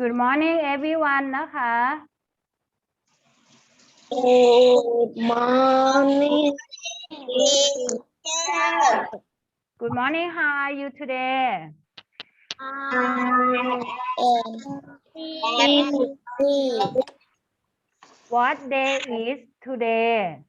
Good morning everyone นะคะ Good morning. Good morning how are you today What day is today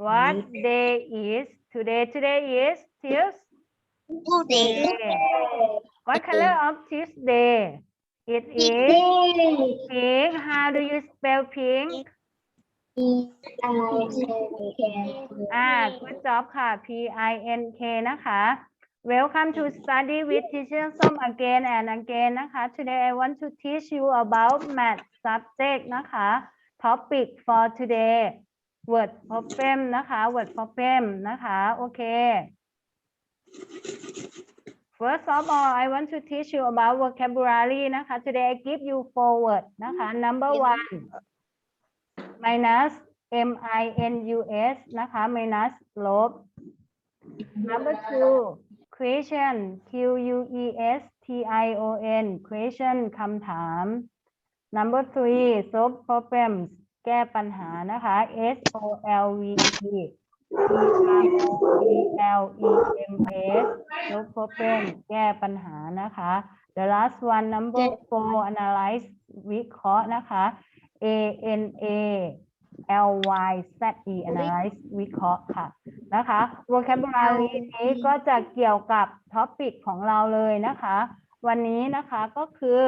What day is today Today is Tuesday What color of Tuesday It is pink How do you spell pink อ่า good job ค่ะ P I N K นะคะ Welcome to study with teacher Som again and again นะคะ Today I want to teach you about math subject นะคะ Topic for today word problem นะคะ word problem นะคะ โอเค First of all I want to teach you about vocabulary นะคะ Today I give you four words นะคะ Number one minus M I N U S นะคะ minus ลบ number two question Q U E S T I O N question คำถาม number three solve problems แก้ปัญหานะคะ S O L V E P R O B L E M S solve problem แก้ปัญหานะคะ the last one number four analyze วิเคราะห์นะคะ A N A L Y Z E analyze วิเคราะห์ค่ะนะคะ vocabulary นี้ก็จะเกี่ยวกับ topic ของเราเลยนะคะ วันนี้นะคะก็คือ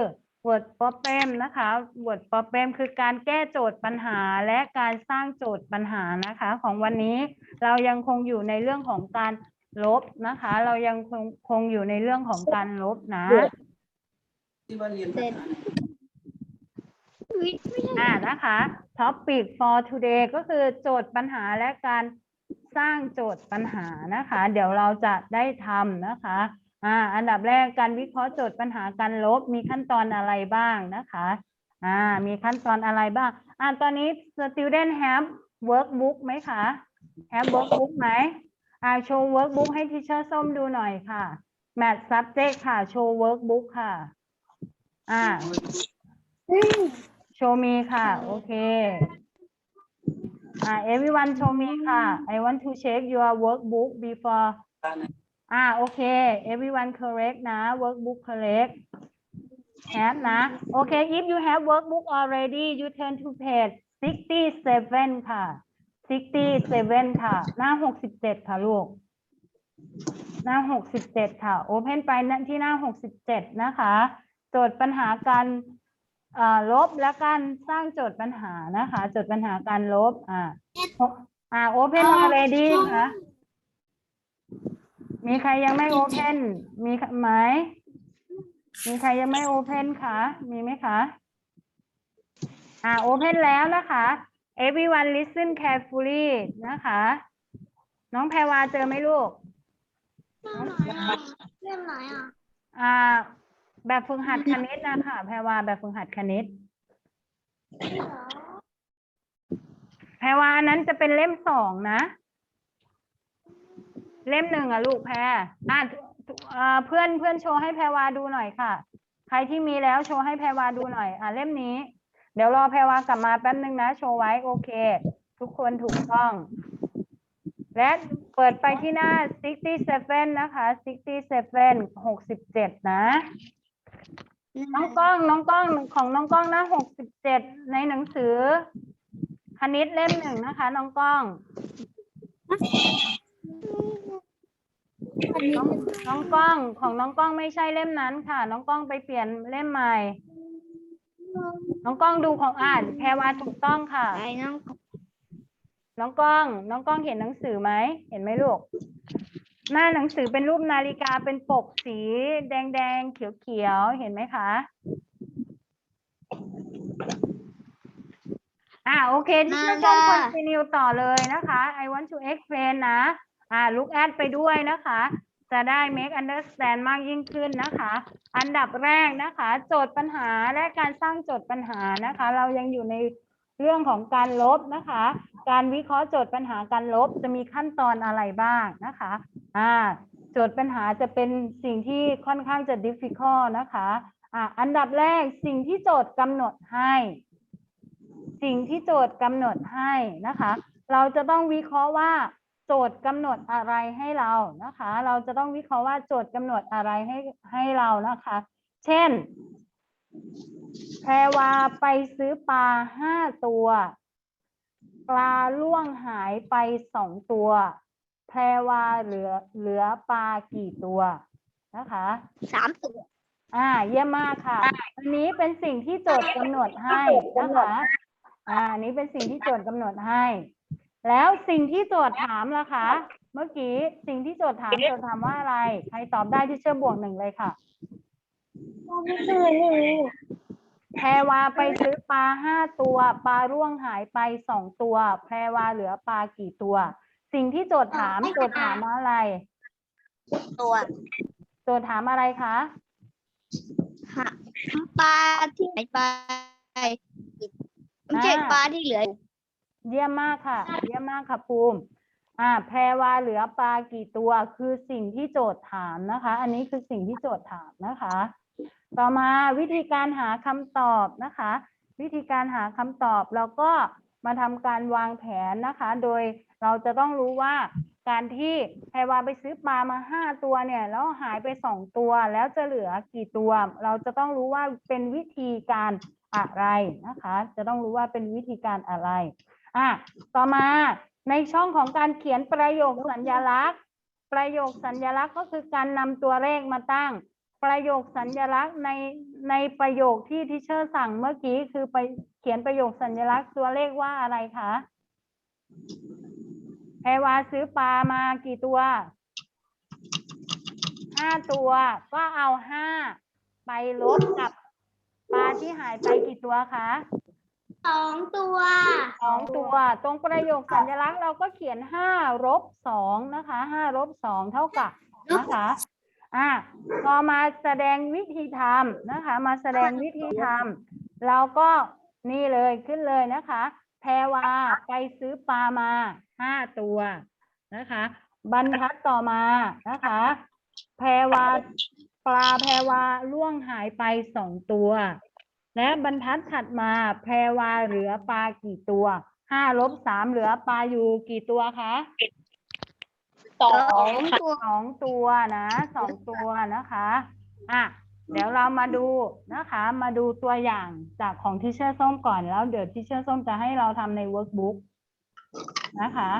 word problem นะคะ word problem คือการแก้โจทย์ปัญหาและการสร้างโจทย์ปัญหานะคะ ของวันนี้เรายังคงอยู่ในเรื่องของการลบนะคะ เรายังคงคงอยู่ในเรื่องของการลบนะที่ว่าเรียนอ่านะคะ topic for today ก็คือโจทย์ปัญหาและการสร้างโจทย์ปัญหานะคะ เดี๋ยวเราจะได้ทำนะคะ อ่าอันดับแรกการวิเคราะห์โจทย์ปัญหาการลบมีขั้นตอนอะไรบ้างนะคะอ่ามีขั้นตอนอะไรบ้างอ่าตอนนี้ student have workbook ไหมคะ have workbook ไหมอ่าโชว์ workbook ให้ teacher ส้มดูหน่อยค่ะ math subject ค่ะ โชว์ workbook ค่ะ อ่า show me ค่ะ โอเคอ่า everyone show me ค่ะ I want to check your workbook before อ่าโอเค everyone correct นะ workbook correct have นะ โอเค if you have workbook already you turn to page 67 ค่ะ 67 ค่ะ หน้า 67 ค่ะลูก หน้า 67 ค่ะ open ไปที่หน้า 67 นะคะ โจทย์ปัญหาการลบและการสร้างโจทย์ปัญหานะคะ โจทย์ปัญหาการลบ อ่า อ่า open already ค่ะ มีใครยังไม่ open มีไหมมีใครยังไม่ open คะ มีไหมคะ อ่า open แล้วนะคะ everyone listen carefully นะคะ น้องแพรวาเจอไหมลูก เรื่องไหนอะอ่า แบบฝึกหัดคณิตนะคะแพรวาแบบฝึกหัดคณิต แพรวาอันนั้นจะเป็นเล่มสองนะ เล่มหนึ่งอะลูกแพรอ่าเอ่อเพื่อนเพื่อนโชว์ให้แพรวาดูหน่อยค่ะ ใครที่มีแล้วโชว์ให้แพรวาดูหน่อย อ่าเล่มนี้ เดี๋ยวรอแพรวากลับมาแป๊บนึงนะ โชว์ไว้โอเค ทุกคนถูกต้อง และเปิดไปที่หน้า 67 นะคะ 67 67 นะ น้องกล้อง น้องกล้องของน้องกล้องหน้า 67 ในหนังสือคณิตเล่มหนึ่งนะคะ น้องกล้อง น้องน้องกล้องของน้องกล้องไม่ใช่เล่มนั้นค่ะ น้องกล้องไปเปลี่ยนเล่มใหม่ น้องกล้องดูของอ่าน แพรวาถูกต้องค่ะ ไอ้น้องน้องกล้อง น้องกล้องเห็นหนังสือไหม เห็นไหมลูก หน้าหนังสือเป็นรูปนาฬิกาเป็นปกสี แดงแดงๆเขียวเขียวๆเห็นไหมคะ อ่าโอเคที่จะต้อง continue ต่อเลยนะคะ I want to explain นะ อ่า look at ไปด้วยนะคะ จะได้ make understand มากยิ่งขึ้นนะคะ อันดับแรกนะคะ โจทย์ปัญหาและการสร้างโจทย์ปัญหานะคะ เรายังอยู่ในเรื่องของการลบนะคะ การวิเคราะห์โจทย์ปัญหาการลบจะมีขั้นตอนอะไรบ้างนะคะอ่าโจทย์ปัญหาจะเป็นสิ่งที่ค่อนข้างจะ difficult นะคะอ่าอันดับแรกสิ่งที่โจทย์กำหนดให้ สิ่งที่โจทย์กำหนดให้นะคะ เราจะต้องวิเคราะห์ว่า โจทย์กำหนดอะไรให้เรานะคะ เราจะต้องวิเคราะห์ว่าโจทย์กำหนดอะไรให้ให้เรานะคะ เช่น แพรวาไปซื้อปลาห้าตัว ปลาล่วงหายไปสองตัว แพรวาเหลือเหลือปลากี่ตัวนะคะสามตัวอ่า เยี่ยมมากค่ะ อันนี้เป็นสิ่งที่โจทย์กำหนดให้นะคะ อ่าอันนี้เป็นสิ่งที่โจทย์กำหนดให้ แล้วสิ่งที่โจทย์ถามล่ะคะ เมื่อกี้สิ่งที่โจทย์ถามโจทย์ถามว่าอะไร ใครตอบได้ที่เชื่อบวกหนึ่งเลยค่ะแพรวาไปซื้อปลาห้าตัวปลาร่วงหายไปสองตัว แพรวาเหลือปลากี่ตัว สิ่งที่โจทย์ถามโจทย์ถามว่าอะไร ตัวโจทย์ถามอะไรคะหาปลาที่ไหนไปไม่ใช่อ่าปลาที่เหลืออยู่ เยี่ยมมากค่ะ เยี่ยมมากค่ะภูมิ อ่า แพรวาเหลือปลากี่ตัวคือสิ่งที่โจทย์ถามนะคะ อันนี้คือสิ่งที่โจทย์ถามนะคะ ต่อมาวิธีการหาคำตอบนะคะ วิธีการหาคำตอบเราก็มาทำการวางแผนนะคะ โดยเราจะต้องรู้ว่าการที่แพรวาไปซื้อปลามาห้าตัวเนี่ยแล้วหายไปสองตัวแล้วจะเหลือกี่ตัว เราจะต้องรู้ว่าเป็นวิธีการอะไรนะคะ จะต้องรู้ว่าเป็นวิธีการอะไร อะต่อมาในช่องของการเขียนประโยคสัญลักษณ์ ประโยคสัญลักษณ์ก็คือการนำตัวเลขมาตั้ง ประโยคสัญลักษณ์ในในประโยคที่ทิเชอร์สั่งเมื่อกี้คือไปเขียนประโยคสัญลักษณ์ตัวเลขว่าอะไรคะแพรวาซื้อปลามากี่ตัวห้าตัว ก็เอาห้าไปลบกับปลาที่หายไปกี่ตัวคะ สองตัว สองตัว ตรงประโยคสัญลักษณ์เราก็เขียนห้าลบสองนะคะห้าลบสองเท่ากับนะคะอะพอมาแสดงวิธีทำนะคะ มาแสดงวิธีทำเราก็นี่เลยขึ้นเลยนะคะ แพรวาไปซื้อปลามาห้าตัวนะคะ บรรทัดต่อมานะคะ แพรวาปลาแพรวาล่วงหายไปสองตัว และบรรทัดถัดมาแพรวาเหลือปลากี่ตัวห้าลบสามเหลือปลาอยู่กี่ตัวคะสองตัวสองตัวนะสองตัวนะคะอะเดี๋ยวเรามาดูนะคะ มาดูตัวอย่างจากของทิเชอร์ส้มก่อนแล้วเดี๋ยวทิเชอร์ส้มจะให้เราทำในเวิร์กบุ๊กนะคะ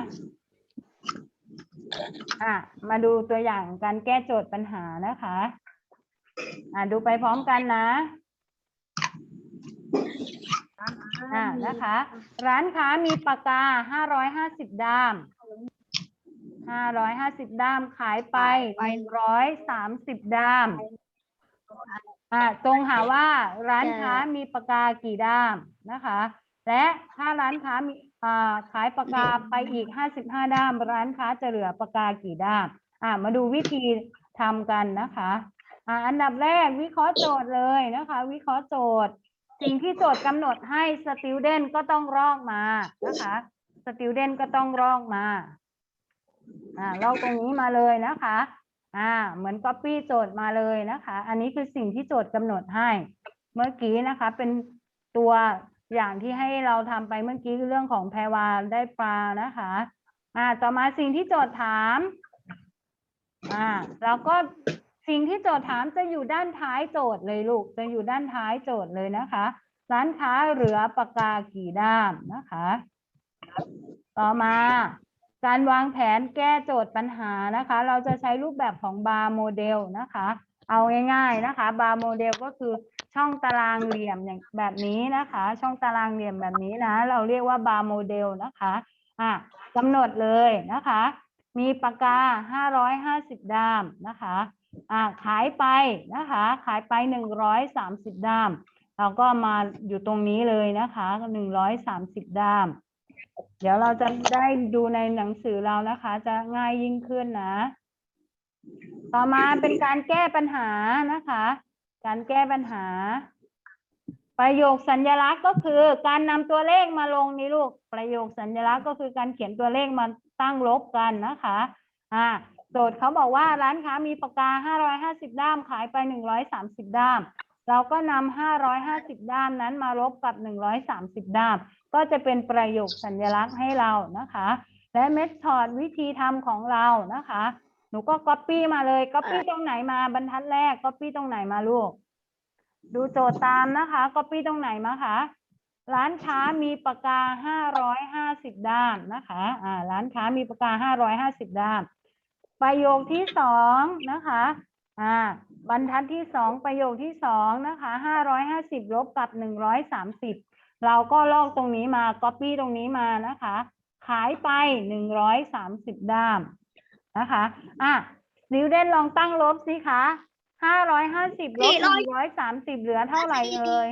อะมาดูตัวอย่างการแก้โจทย์ปัญหานะคะ อะดูไปพร้อมกันนะ อ่านะคะ ร้านค้ามีปากกา550ด้าม550ด้ามขายไป130ด้ามอ่าจงหาว่าร้านค้ามีปากกากี่ด้ามนะคะ และถ้าร้านค้ามีอ่าขายปากกาไปอีก55ด้าม ร้านค้าจะเหลือปากกากี่ด้าม อ่ามาดูวิธีทำกันนะคะอ่าอันดับแรกวิเคราะห์โจทย์เลยนะคะ วิเคราะห์โจทย์ สิ่งที่โจทย์กำหนดให้ student ก็ต้องรอกมานะคะ student ก็ต้องรอกมาอ่าลอกตรงนี้มาเลยนะคะอ่าเหมือน copy โจทย์มาเลยนะคะ อันนี้คือสิ่งที่โจทย์กำหนดให้ เมื่อกี้นะคะ เป็นตัวอย่างที่ให้เราทำไปเมื่อกี้คือเรื่องของแพรวาได้ปลานะคะอ่าต่อมาสิ่งที่โจทย์ถามอ่าแล้วก็ สิ่งที่โจทย์ถามจะอยู่ด้านท้ายโจทย์เลยลูก จะอยู่ด้านท้ายโจทย์เลยนะคะ ร้านค้าเหลือปากกากี่ด้ามนะคะ ต่อมาการวางแผนแก้โจทย์ปัญหานะคะ เราจะใช้รูปแบบของบาร์โมเดลนะคะ เอาง่ายๆนะคะบาร์โมเดลก็คือช่องตารางเหลี่ยมอย่างแบบนี้นะคะ ช่องตารางเหลี่ยมแบบนี้นะ เราเรียกว่าบาร์โมเดลนะคะอะกำหนดเลยนะคะ มีปากกา 550 ด้ามนะคะ อ่าขายไปนะคะ ขายไป 130ด้าม เราก็มาอยู่ตรงนี้เลยนะคะ 130ด้าม เดี๋ยวเราจะได้ดูในหนังสือเรานะคะ จะง่ายยิ่งขึ้นนะ ต่อมาเป็นการแก้ปัญหานะคะ การแก้ปัญหา ประโยคสัญลักษณ์ก็คือการนำตัวเลขมาลงนี่ลูก ประโยคสัญลักษณ์ก็คือการเขียนตัวเลขมาตั้งลบกันนะคะ อ่า โจทย์เขาบอกว่าร้านค้ามีปากกา 550 ด้ามขายไป 130 ด้าม เราก็นำ550 ด้ามนั้นมาลบกับ 130 ด้าม ก็จะเป็นประโยคสัญลักษณ์ให้เรานะคะ และเมธอดวิธีทำของเรานะคะ หนูก็ copy มาเลย copy ตรงไหนมาบรรทัดแรก copy ตรงไหนมาลูก ดูโจทย์ตามนะคะ copy ตรงไหนมาคะร้านค้ามีปากกา 550 ด้ามนะคะ อ่า ร้านค้ามีปากกา 550 ด้าม ประโยคที่สองนะคะอ่าบรรทัดที่สองประโยคที่สองนะคะ550ลบกับ130เราก็ลอกตรงนี้มา copy ตรงนี้มานะคะ ขายไป130ด้ามนะคะอะดิวเดนลองตั้งลบสิคะ550ลบ130เหลือเท่าไหร่เอ่ย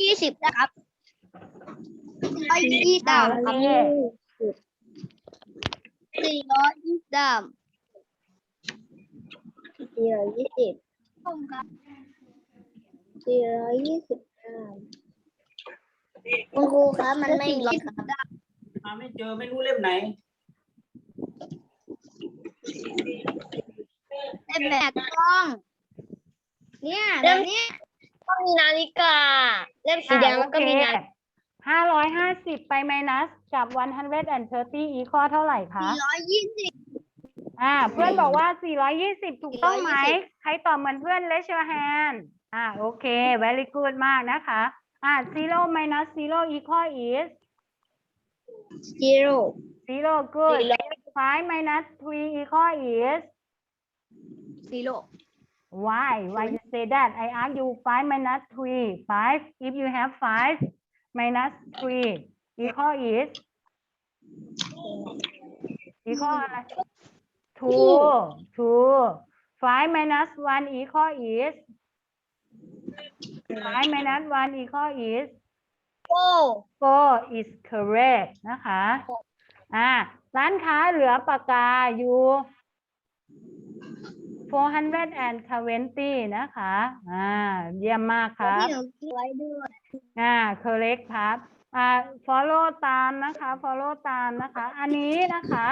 ยี่สิบนะครับร้อยยี่สิบดาวครับโอเค สี่ร้อยยี่สิบดาวสี่ร้อยยี่สิบสี่ร้อยยี่สิบดาวคุณครูครับมันไม่มีครับหาไม่เจอไม่รู้เล่มไหนเป็นแบบกล้อง เนี่ยแบบเนี้ยก็มีนาฬิกา เล่มสีแดงแล้วก็มีนาฬิกาห้าร้อยห้าสิบไป minus กับ 130 equal เท่าไหร่คะสี่ร้อยยี่สิบอ่า เพื่อนบอกว่า 420 ถูกต้องไหม ใครตอบเหมือนเพื่อน raise your hand อ่า โอเค very good มากนะคะ อ่า zero minus zero equal is ซีโร่ zero good five minus three equal is ซีโร่ why why you say that I ask you five minus three five if you have five minus three equal is equal อะไร two two five minus one equal is five minus one equal is โอ้ four is correct นะคะ อ่า ร้านค้าเหลือปากกาอยู่ 420 นะคะ อ่า เยี่ยมมากครับที่หนูคิดไว้ด้วยอ่า correct ครับ อ่า follow ตามนะคะ follow ตามนะคะ อันนี้นะคะ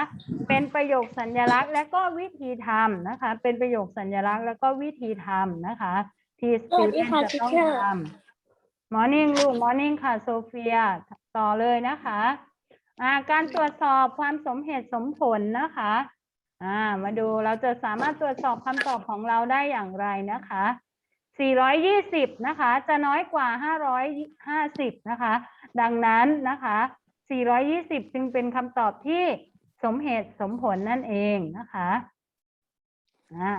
เป็นประโยคสัญลักษณ์และก็วิธีทำนะคะ เป็นประโยคสัญลักษณ์และก็วิธีทำนะคะ ที่ student จะต้องทำ morning ลูก morning ค่ะโซเฟียต่อเลยนะคะอ่าการตรวจสอบความสมเหตุสมผลนะคะอ่ามาดูเราจะสามารถตรวจสอบคำตอบของเราได้อย่างไรนะคะ 420 นะคะ จะน้อยกว่า 550 นะคะ ดังนั้นนะคะ 420 จึงเป็นคำตอบที่สมเหตุสมผลนั่นเองนะคะอ่า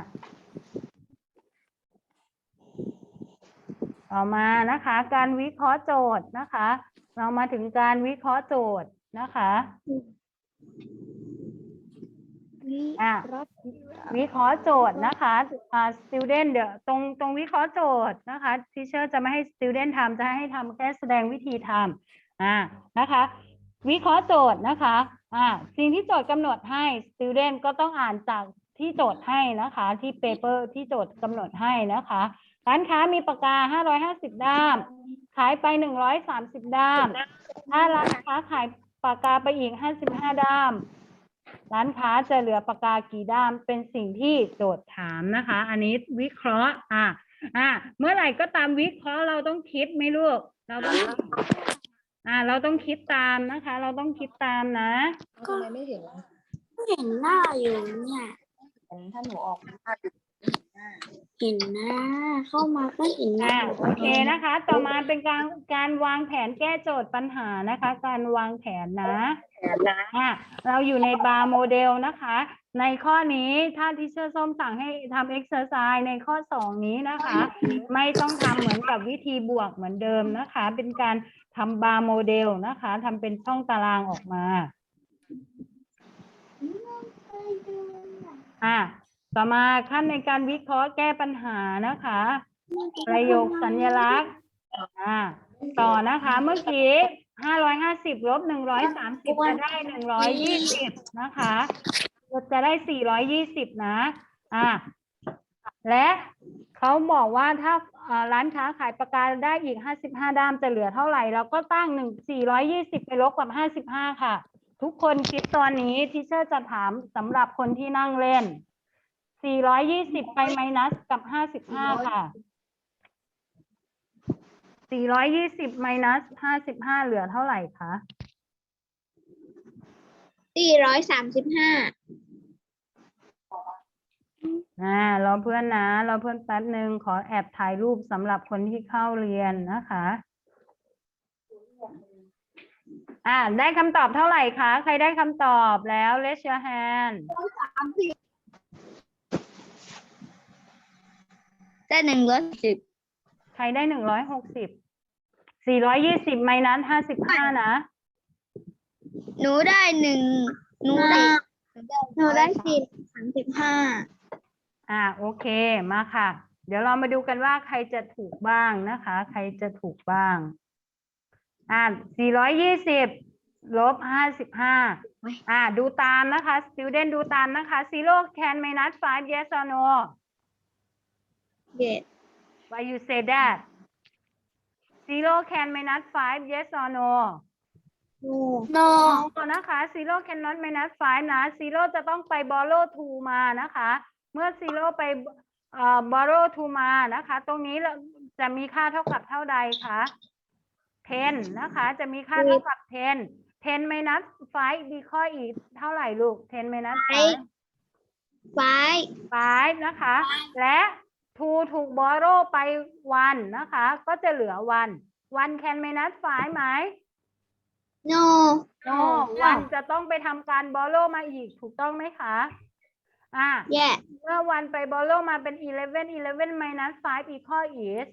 ต่อมานะคะ การวิเคราะห์โจทย์นะคะ เรามาถึงการวิเคราะห์โจทย์นะคะ อะวิเคราะห์โจทย์นะคะอ่า student เดี๋ยวตรงตรงวิเคราะห์โจทย์นะคะ teacher จะไม่ให้ student ทำจะให้ทำแค่แสดงวิธีทำอ่านะคะ วิเคราะห์โจทย์นะคะอ่าสิ่งที่โจทย์กำหนดให้ student ก็ต้องอ่านจากที่โจทย์ให้นะคะที่ paper ที่โจทย์กำหนดให้นะคะร้านค้ามีปากกา 550 ด้าม ขายไป 130 ด้าม ถ้าร้านค้าขายปากกาไปอีก 55 ด้าม ร้านค้าจะเหลือปากกากี่ด้ามเป็นสิ่งที่โจทย์ถามนะคะ อันนี้วิเคราะห์ อ่าอ่าเมื่อไหร่ก็ตามวิเคราะห์เราต้องคิดไหมลูก เราต้องอ่า เราต้องคิดตามนะคะ เราต้องคิดตามนะทำไมไม่เห็นล่ะเห็นหน้าอยู่เนี่ยถ้าหนูออกหน้า เห็นหน้าเข้ามาก็เห็นหน้าอ่าโอเคนะคะ ต่อมาเป็นการการวางแผนแก้โจทย์ปัญหานะคะ การวางแผนนะ อ่าเราอยู่ในบาร์โมเดลนะคะ ในข้อนี้ถ้าที่เชอร์ส้มสั่งให้ทำเอ็กซ์เซอร์ไซส์ในข้อสองนี้นะคะ ไม่ต้องทำเหมือนกับวิธีบวกเหมือนเดิมนะคะ เป็นการทำบาร์โมเดลนะคะทำเป็นช่องตารางออกมา อะ ต่อมาขั้นในการวิเคราะห์แก้ปัญหานะคะ ประโยคสัญลักษณ์อ่าต่อนะคะ เมื่อกี้ห้าร้อยห้าสิบลบหนึ่งร้อยสามสิบจะได้หนึ่งร้อยยี่สิบนะคะจะได้สี่ร้อยยี่สิบนะอ่าและเขาบอกว่าถ้าอ่อร้านค้าขายปากกาได้อีกห้าสิบห้าด้ามจะเหลือเท่าไหร่เราก็ตั้งหนึ่งสี่ร้อยยี่สิบไปลบกับห้าสิบห้าค่ะ ทุกคนคิดตอนนี้ทีเชอร์จะถามสำหรับคนที่นั่งเล่น สี่ร้อยยี่สิบไปไมนัสกับห้าสิบห้าค่ะสี่ร้อยยี่สิบไมนัสห้าสิบห้าเหลือเท่าไหร่คะ สี่ร้อยสามสิบห้าอ่ารอเพื่อนนะ รอเพื่อนแป๊บหนึ่งขอแอบถ่ายรูปสำหรับคนที่เข้าเรียนนะคะ อ่า ได้คำตอบเท่าไหร่คะ ใครได้คำตอบแล้ว raise your hand ได้หนึ่งร้อยสิบใครได้หนึ่งร้อยหกสิบสี่ร้อยยี่สิบไมนัสห้าสิบห้านะ หนูได้หนึ่งหนูได้หนูได้สิบสามสิบห้าอ่าโอเคมาค่ะ เดี๋ยวเรามาดูกันว่าใครจะถูกบ้างนะคะ ใครจะถูกบ้างอ่า420ลบ55อ่า ดูตามนะคะ student ดูตามนะคะ zero can minus 5 yes or no เจ็ด why you say that zero can minus 5 yes or no โน no นะคะ zero cannot minus 5นะ zero จะต้องไป borrow 2มานะคะ เมื่อ zero ไปเอ่อ borrow 2มานะคะ ตรงนี้เราจะมีค่าเท่ากับเท่าใดคะ10นะคะ จะมีค่าเท่ากับ10 10 minus 5 because อีกเท่าไหร่ลูก10 minus 5ไฟ5นะคะ และ 2ถูก borrow ไป1นะคะ ก็จะเหลือ1 1 can minus 5ไหมโนโนวันจะต้องไปทำการบอลโลมาอีกถูกต้องไหมคะอ่าแย่เมื่อวันไปบอลโลมาเป็น eleven eleven minus five equal is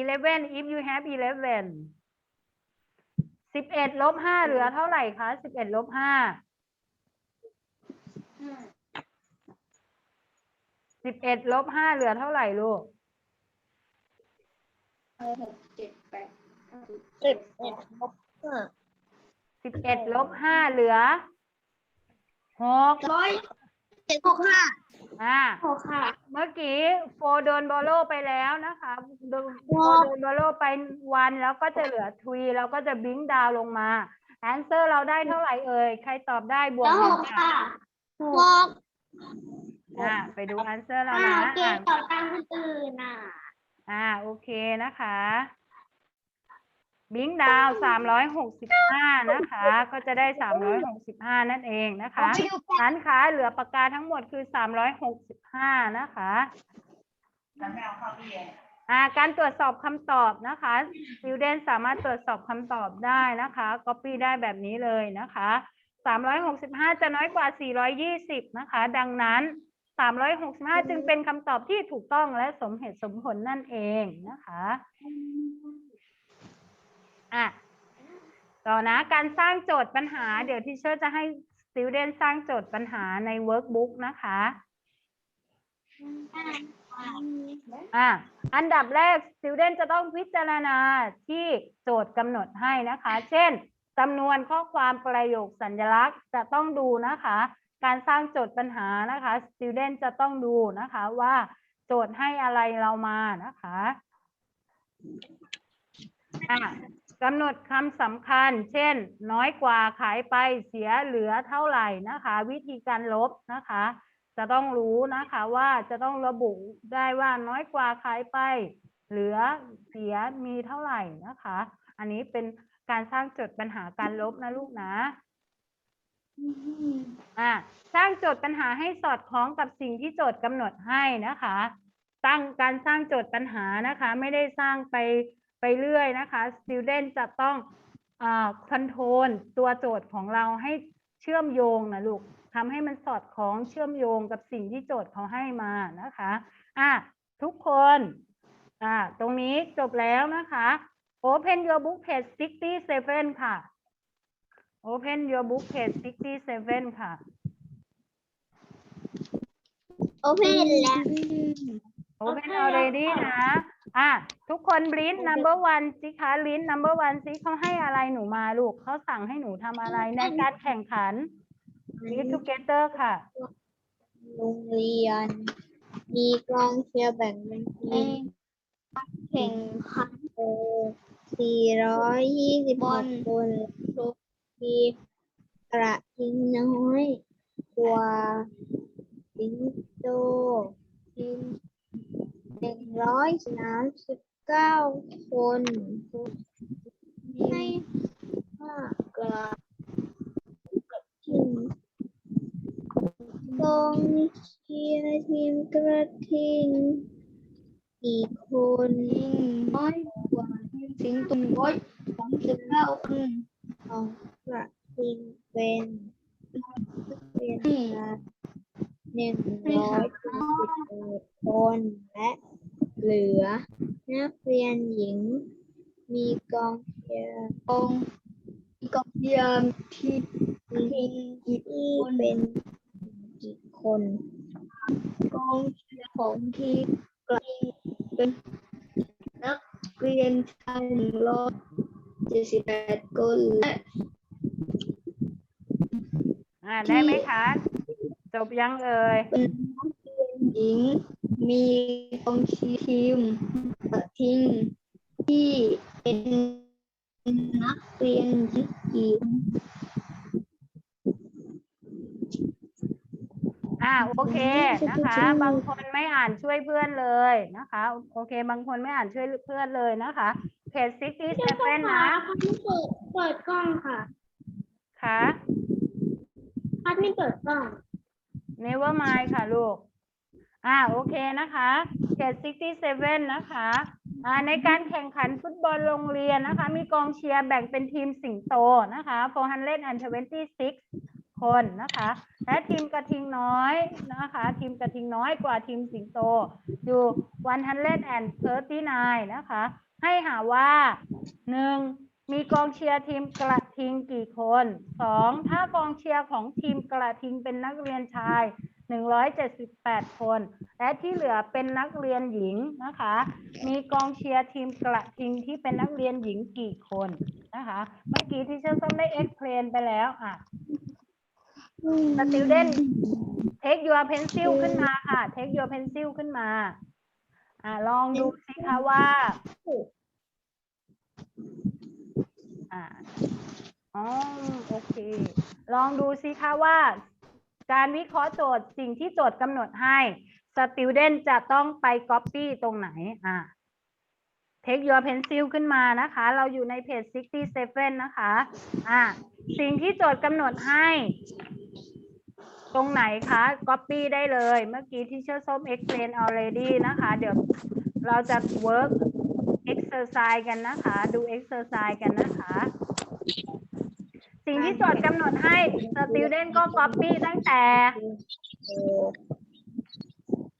eleven if you have eleven สิบเอ็ดลบห้าเหลือเท่าไหร่คะสิบเอ็ดลบห้า สิบเอ็ดลบห้าเหลือเท่าไหร่ลูกสิบเอ็ดลบห้าสิบเอ็ดลบห้าเหลือหกร้อยเจ็ดหกห้าอ่าหกค่ะ เมื่อกี้โฟโดนบอลโลไปแล้วนะคะโดนโฟโดนบอลโลไปวันแล้วก็จะเหลือทวีแล้วก็จะบิงดาวลงมาแอนเซอร์เราได้เท่าไหร่เอ่ย ใครตอบได้บวกหนึ่งค่ะ หกอ่าไปดูแอนเซอร์เราอ้านะวเก่อ่างต่อตังค์ตื่นอะอ่าโอเคนะคะ บิงดาวสามร้อยหกสิบห้านะคะ ก็จะได้สามร้อยหกสิบห้านั่นเองนะคะร้านค้าเหลือปากกาทั้งหมดคือสามร้อยหกสิบห้านะคะอ่าการตรวจสอบคำตอบนะคะ student สามารถตรวจสอบคำตอบได้นะคะ copy ได้แบบนี้เลยนะคะ สามร้อยหกสิบห้าจะน้อยกว่าสี่ร้อยยี่สิบนะคะ ดังนั้นสามร้อยหกสิบห้าจึงเป็นคำตอบที่ถูกต้องและสมเหตุสมผลนั่นเองนะคะอะต่อนะการสร้างโจทย์ปัญหา เดี๋ยวที่เชอร์จะให้ student สร้างโจทย์ปัญหาใน workbook นะคะอะอันดับแรก student จะต้องพิจารณาที่โจทย์กำหนดให้นะคะ เช่น จำนวนข้อความประโยคสัญลักษณ์จะต้องดูนะคะ การสร้างโจทย์ปัญหานะคะ student จะต้องดูนะคะว่าโจทย์ให้อะไรเรามานะคะอะกำหนดคำสำคัญ เช่น น้อยกว่าขายไปเสียเหลือเท่าไหร่นะคะ วิธีการลบนะคะ จะต้องรู้นะคะว่าจะต้องระบุได้ว่าน้อยกว่าขายไป เหลือเสียมีเท่าไหร่นะคะ อันนี้เป็น การสร้างโจทย์ปัญหาการลบนะลูกนะอะสร้างโจทย์ปัญหาให้สอดคล้องกับสิ่งที่โจทย์กำหนดให้นะคะตั้งการสร้างโจทย์ปัญหานะคะ ไม่ได้สร้างไปไปเรื่อยนะคะ student จะต้องอ่าคอนโทรลตัวโจทย์ของเราให้เชื่อมโยงนะลูกทำให้มันสอดคล้องเชื่อมโยงกับสิ่งที่โจทย์เขาให้มานะคะอะทุกคนอ่าตรงนี้จบแล้วนะคะ Open your book page 67 ค่ะ Open your book page 67 ค่ะโอเพนแล้ว Open already นะอะทุกคนลิส number one สิคะลิส number one สิเขาให้อะไรหนูมาลูกเขาสั่งให้หนูทำอะไรในการแข่งขัน read together ค่ะ โรงเรียน มีกองเชียร์แบ่งเป็นทีมแข่งขันโสี่ร้อยยี่สิบหกคนทุกทีกระทิงน้อยกว่าสิงโตหนึ่งนร้อยสามสิบเก้าคนให้ห้ากระทิงกองเชียร์ทีมกระทิงกี่คนน้อย สิงตุนร้อยสามสิบเก้าคนของกระทิงเป็นเป็นหนึ่งร้อยสิบเอ็ดคนและเหลือ นักเรียนหญิง มีกองเชียร์กองกองเชียร์ที่ที่เป็นกี่คน กองเชียร์ของทีมกระทิงเป็นนัก เรียนชายหนึ่งร้อยเจ็ดสิบแปดคนและอ่าได้ไหมคะ จบยังเอ่ย เป็นนักเรียนหญิง มีกองเชียร์ทีมกระทิงที่เป็นนักเรียนหญิงกี่คน อ่าโอเคนะคะ บางคนไม่อ่านช่วยเพื่อนเลยนะคะ โอเค บางคนไม่อ่านช่วยเพื่อนเลยนะคะเพจซิตี้เซเว่นนะพัดไม่เปิดเปิดกล้องค่ะค่ะพัดไม่เปิดกล้อง never mind ค่ะลูกอ่าโอเคนะคะเขต67 นะคะอ่าในการแข่งขันฟุตบอลโรงเรียนนะคะ มีกองเชียร์แบ่งเป็นทีมสิงโตนะคะ426 คนนะคะ และทีมกระทิงน้อยนะคะ ทีมกระทิงน้อยกว่าทีมสิงโตอยู่139นะคะ ให้หาว่า 1. มีกองเชียร์ทีมกระทิงกี่คน 2. ถ้ากองเชียร์ของทีมกระทิงเป็นนักเรียนชาย178 คน และที่เหลือเป็นนักเรียนหญิงนะคะ มีกองเชียร์ทีมกระทิงที่เป็นนักเรียนหญิงกี่คนนะคะ เมื่อกี้ที่เชอร์ส้มได้ explain ไปแล้วอะ student take your pencil ขึ้นมาค่ะ take your pencil ขึ้นมา อ่าลองดูสิคะว่า อ่าอ๋อโอเค ลองดูสิคะว่า การวิเคราะห์โจทย์สิ่งที่โจทย์กำหนดให้ student จะต้องไป copy ตรงไหน อ่า take your pencil ขึ้นมานะคะ เราอยู่ในเพจ67นะคะ อ่า สิ่งที่โจทย์กำหนดให้ ตรงไหนคะ copy ได้เลย เมื่อกี้ที่เชื่อส้ม explain already นะคะ เดี๋ยวเราจะ work exercise กันนะคะ ดู exercise กันนะคะ สิ่งที่โจทย์กำหนดให้ student ก็ copy ตั้งแต่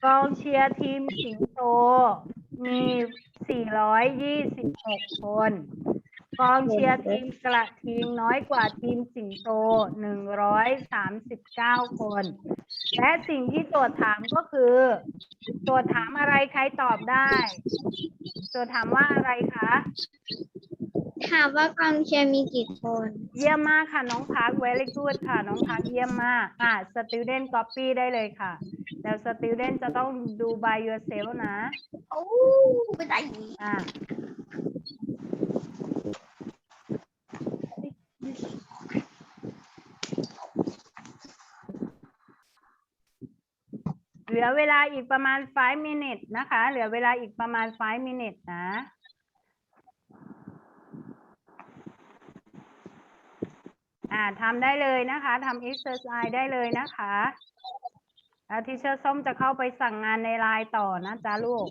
กองเชียร์ทีมสิงโตมี 426 คน กองเชียร์ทีมกระทิงน้อยกว่าทีมสิงโต 139 คน และสิ่งที่โจทย์ถามก็คือโจทย์ถามอะไรใครตอบได้โจทย์ถามว่าอะไรคะ ถามว่ากองเชียร์มีกี่คน เยี่ยมมากค่ะ น้องพัก very good ค่ะ น้องพักเยี่ยมมากอะ student copy ได้เลยค่ะแต่ student จะต้องดู by yourself นะ โอ้ไม่ได้อะ เหลือเวลาอีกประมาณ 5 minutes นะคะ เหลือเวลาอีกประมาณ 5 minutes นะ อ่าทำได้เลยนะคะทำ exercise ได้เลยนะคะแล้วทีเชอร์ส้มจะเข้าไปสั่งงานในไลน์ต่อนะจ๊ะลูก